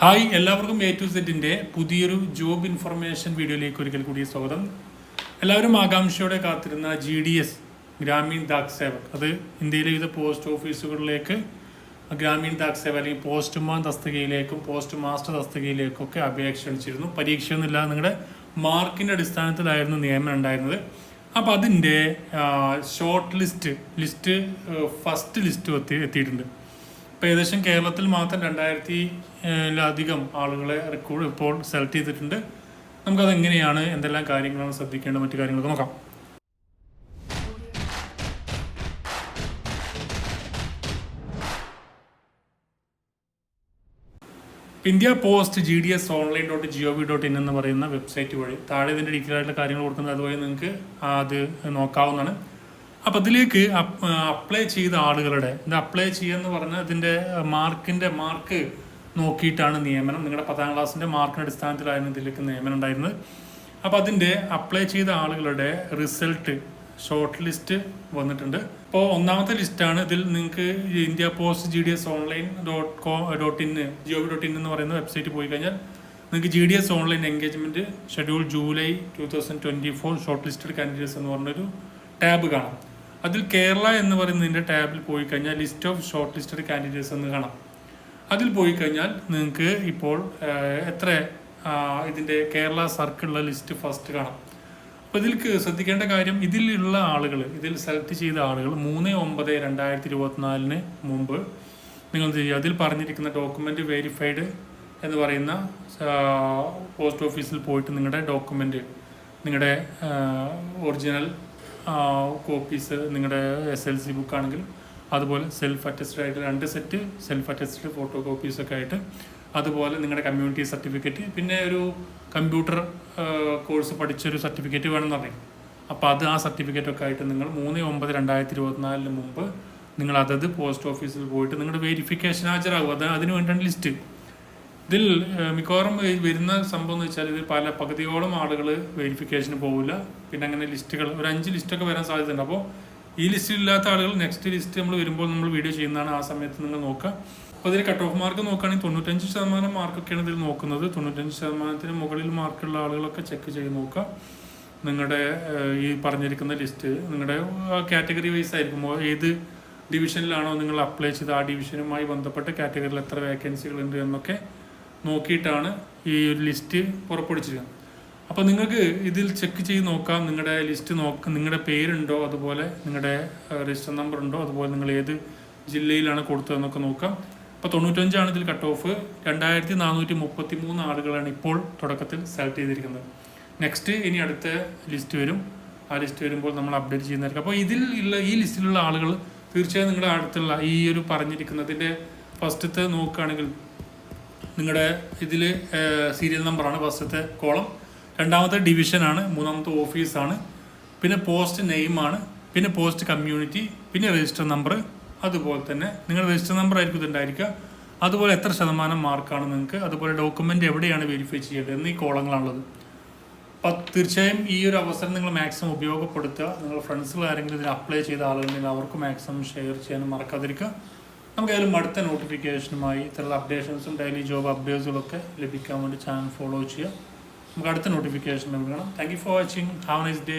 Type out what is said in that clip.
Hi എല്ലാവർക്കും A to സെറ്റിന്റെ പുതിയൊരു ജോബ് ഇൻഫർമേഷൻ വീഡിയോയിലേക്ക് ഒരിക്കൽ കൂടി സ്വാഗതം. എല്ലാവരും ആകാംക്ഷയോടെ കാത്തിരുന്ന G D S Gramin Dak Sevak. അത് ഇന്ത്യയിലെ വിവിധ പോസ്റ്റ് ഓഫീസുകളിലേക്ക് ഗ്രാമീൺ ഡാക് സേവ അല്ലെങ്കിൽ പോസ്റ്റ്മാൻ തസ്തികയിലേക്കും പോസ്റ്റ് മാസ്റ്റർ തസ്തികയിലേക്കും ഒക്കെ അപേക്ഷ ക്ഷണിച്ചിരുന്നു. പരീക്ഷയൊന്നുമില്ലാതെ നിങ്ങളുടെ മാർക്കിന്റെ അടിസ്ഥാനത്തിലായിരുന്നു നിയമനം ഉണ്ടായിരുന്നത്. അപ്പോൾ അതിന്റെ short list list first list എത്തി എത്തിയിട്ടുണ്ട്. ഇപ്പോൾ ഏകദേശം കേരളത്തിൽ മാത്രം രണ്ടായിരത്തി ലധികം ആളുകളെ റെക്കോർഡ് ഇപ്പോൾ സെലക്ട് ചെയ്തിട്ടുണ്ട്. നമുക്കത് എങ്ങനെയാണ് എന്തെല്ലാം കാര്യങ്ങളാണ് ശ്രദ്ധിക്കേണ്ട മറ്റു കാര്യങ്ങളൊക്കെ നോക്കാം. India post G D S online dot G O V dot in എന്ന് പറയുന്ന വെബ്സൈറ്റ് വഴി താഴെ ഇതിന്റെ ഡീറ്റെയിൽ ആയിട്ടുള്ള കാര്യങ്ങൾ കൊടുക്കുന്നത് അതുവഴി നിങ്ങൾക്ക് അത് നോക്കാവുന്നതാണ്. അപ്പോൾ അതിലേക്ക് അപ്ലൈ ചെയ്ത ആളുകളുടെ ഇത് അപ്ലൈ ചെയ്യുക പറഞ്ഞാൽ ഇതിന്റെ മാർക്കിന്റെ മാർക്ക് നോക്കിയിട്ടാണ് നിയമനം. നിങ്ങളുടെ പത്താം ക്ലാസ്സിന്റെ മാർക്കിന്റെ അടിസ്ഥാനത്തിലായിരുന്നു ഇതിലേക്ക് നിയമനം ഉണ്ടായിരുന്നത്. അപ്പോൾ അതിന്റെ അപ്ലൈ ചെയ്ത ആളുകളുടെ റിസൾട്ട് ഷോർട്ട് ലിസ്റ്റ് വന്നിട്ടുണ്ട്. ഇപ്പോൾ ഒന്നാമത്തെ ലിസ്റ്റാണ് ഇതിൽ നിങ്ങൾക്ക് India post G D S online dot co dot in geo dot in എന്ന് പറയുന്ന വെബ്സൈറ്റ് പോയി കഴിഞ്ഞാൽ നിങ്ങൾക്ക് G D S online engagement schedule July two thousand twenty four short listed candidates എന്ന് പറഞ്ഞൊരു ടാബ് കാണാം. അതിൽ കേരള എന്ന് പറയുന്നതിന്റെ ടാബിൽ പോയി കഴിഞ്ഞാൽ list of short listed candidates എന്ന് കാണാം. അതിൽ പോയി കഴിഞ്ഞാൽ നിങ്ങൾക്ക് ഇപ്പോൾ എത്ര ഇതിന്റെ കേരള സർക്കിളിലെ ലിസ്റ്റ് ഫസ്റ്റ് കാണാം. അപ്പോൾ ഇതിൽ ശ്രദ്ധിക്കേണ്ട കാര്യം ഇതിലുള്ള ആളുകൾ ഇതിൽ സെലക്ട് ചെയ്ത ആളുകൾ മൂന്ന് ഒമ്പത് രണ്ടായിരത്തി ഇരുപത്തിനാലിന് മുമ്പ് നിങ്ങൾ ചെയ്യുക അതിൽ പറഞ്ഞിരിക്കുന്ന ഡോക്യുമെന്റ് വെരിഫൈഡ് എന്ന് പറയുന്ന പോസ്റ്റ് ഓഫീസിൽ പോയിട്ട് നിങ്ങളുടെ ഡോക്യുമെന്റ് നിങ്ങളുടെ ഒറിജിനൽ കോപ്പീസ് നിങ്ങളുടെ എസ് എൽ സി ബുക്ക് ആണെങ്കിൽ അതുപോലെ സെൽഫ് അറ്റസ്റ്റഡ് ആയിട്ട് രണ്ട് സെറ്റ് സെൽഫ് അറ്റസ്റ്റഡ് ഫോട്ടോ കോപ്പീസൊക്കെ ആയിട്ട് അതുപോലെ നിങ്ങളുടെ കമ്മ്യൂണിറ്റി സർട്ടിഫിക്കറ്റ് പിന്നെ ഒരു കമ്പ്യൂട്ടർ കോഴ്സ് പഠിച്ചൊരു സർട്ടിഫിക്കറ്റ് വേണമെന്ന് പറയും. അപ്പോൾ അത് ആ സർട്ടിഫിക്കറ്റ് ഒക്കെ ആയിട്ട് നിങ്ങൾ മൂന്ന് ഒമ്പത് രണ്ടായിരത്തി ഇരുപത്തിനാലിന് മുമ്പ് നിങ്ങൾ അതത് പോസ്റ്റ് ഓഫീസിൽ പോയിട്ട് നിങ്ങളുടെ വെരിഫിക്കേഷൻ ഹാജരാകും. അത് അതിന് വേണ്ടിയാണ് ലിസ്റ്റ് ഇതിൽ മിക്കവാറും വരുന്ന സംഭവം എന്ന് വെച്ചാൽ ഇതിൽ പല പകുതിയോളം ആളുകൾ വെരിഫിക്കേഷന് പോകില്ല പിന്നെ അങ്ങനെ ലിസ്റ്റുകൾ ഒരു അഞ്ച് ലിസ്റ്റൊക്കെ വരാൻ സാധ്യതയുണ്ട്. അപ്പോൾ ഈ ലിസ്റ്റിൽ ഇല്ലാത്ത ആളുകൾ നെക്സ്റ്റ് ലിസ്റ്റ് നമ്മൾ വരുമ്പോൾ നമ്മൾ വീഡിയോ ചെയ്യുന്നതാണ് ആ സമയത്ത് നിങ്ങൾ നോക്കുക. അപ്പോൾ ഇതിൽ കട്ട് ഓഫ് മാർക്ക് നോക്കുകയാണെങ്കിൽ തൊണ്ണൂറ്റഞ്ച് ശതമാനം മാർക്കൊക്കെയാണ് ഇതിൽ നോക്കുന്നത്. തൊണ്ണൂറ്റഞ്ച് ശതമാനത്തിന് മുകളിൽ മാർക്കുള്ള ആളുകളൊക്കെ ചെക്ക് ചെയ്ത് നോക്കുക. നിങ്ങളുടെ ഈ പറഞ്ഞിരിക്കുന്ന ലിസ്റ്റ് നിങ്ങളുടെ കാറ്റഗറി വൈസ് ആയിരിക്കും. ഏത് ഡിവിഷനിലാണോ നിങ്ങൾ അപ്ലൈ ചെയ്ത് ആ ഡിവിഷനുമായി ബന്ധപ്പെട്ട കാറ്റഗറിയിൽ എത്ര വേക്കൻസികൾ ഉണ്ട് എന്നൊക്കെ നോക്കിയിട്ടാണ് ഈ ഒരു ലിസ്റ്റ് പുറപ്പെടുവിച്ചിരിക്കുന്നത് അപ്പോൾ നിങ്ങൾക്ക് ഇതിൽ ചെക്ക് ചെയ്ത് നോക്കാം. നിങ്ങളുടെ ലിസ്റ്റ് നോക്ക നിങ്ങളുടെ പേരുണ്ടോ അതുപോലെ നിങ്ങളുടെ രജിസ്റ്റർ നമ്പർ ഉണ്ടോ അതുപോലെ നിങ്ങൾ ഏത് ജില്ലയിലാണ് കൊടുത്തതെന്നൊക്കെ നോക്കാം. അപ്പോൾ തൊണ്ണൂറ്റഞ്ചാണ് ഇതിൽ കട്ട് ഓഫ് രണ്ടായിരത്തി നാനൂറ്റി മുപ്പത്തി മൂന്ന് ആളുകളാണ് ഇപ്പോൾ തുടക്കത്തിൽ സെലക്ട് ചെയ്തിരിക്കുന്നത്. നെക്സ്റ്റ് ഇനി അടുത്ത ലിസ്റ്റ് വരും. ആ ലിസ്റ്റ് വരുമ്പോൾ നമ്മൾ അപ്ഡേറ്റ് ചെയ്യുന്നതായിരിക്കും. അപ്പോൾ ഇതിൽ ഉള്ള ഈ ലിസ്റ്റിലുള്ള ആളുകൾ തീർച്ചയായും നിങ്ങളുടെ അടുത്തുള്ള ഈ ഒരു പറഞ്ഞിരിക്കുന്നതിന്റെ ഫസ്റ്റത്തെ നോക്കുകയാണെങ്കിൽ നിങ്ങളുടെ ഇതിൽ സീരിയൽ നമ്പറാണ് ഫസ്റ്റത്തെ കോളം രണ്ടാമത്തെ ഡിവിഷനാണ് മൂന്നാമത്തെ ഓഫീസാണ് പിന്നെ പോസ്റ്റ് നെയിമാണ് പിന്നെ പോസ്റ്റ് കമ്മ്യൂണിറ്റി പിന്നെ രജിസ്റ്റർ നമ്പർ അതുപോലെ തന്നെ. നിങ്ങൾ രജിസ്റ്റർ നമ്പർ ആയിരിക്കും ഇതുണ്ടായിരിക്കുക അതുപോലെ എത്ര ശതമാനം മാർക്കാണ് നിങ്ങൾക്ക്. അതുപോലെ ഡോക്യുമെന്റ് എവിടെയാണ് വെരിഫൈ ചെയ്യേണ്ടത് എന്നീ കോളങ്ങളാണുള്ളത് അപ്പം തീർച്ചയായും ഈ ഒരു അവസരം നിങ്ങൾ മാക്സിമം ഉപയോഗപ്പെടുത്തുക. നിങ്ങളുടെ ഫ്രണ്ട്സുകൾ ആരെങ്കിലും ഇതിൽ അപ്ലൈ ചെയ്ത ആളുകളുണ്ടെങ്കിൽ അവർക്ക് മാക്സിമം ഷെയർ ചെയ്യാനും മറക്കാതിരിക്കുക. നമുക്ക് അടുത്ത നോട്ടിഫിക്കേഷനുമായി ഇത്തരത്തിലുള്ള അപ്ഡേഷൻസും ഡെയിലി ജോബ് അപ്ഡേറ്റ്സുകളൊക്കെ ലഭിക്കാൻ വേണ്ടി ചാനൽ ഫോളോ ചെയ്യുക. നമുക്ക് അടുത്ത നോട്ടിഫിക്കേഷൻ നൽകണം thank you for watching have nice day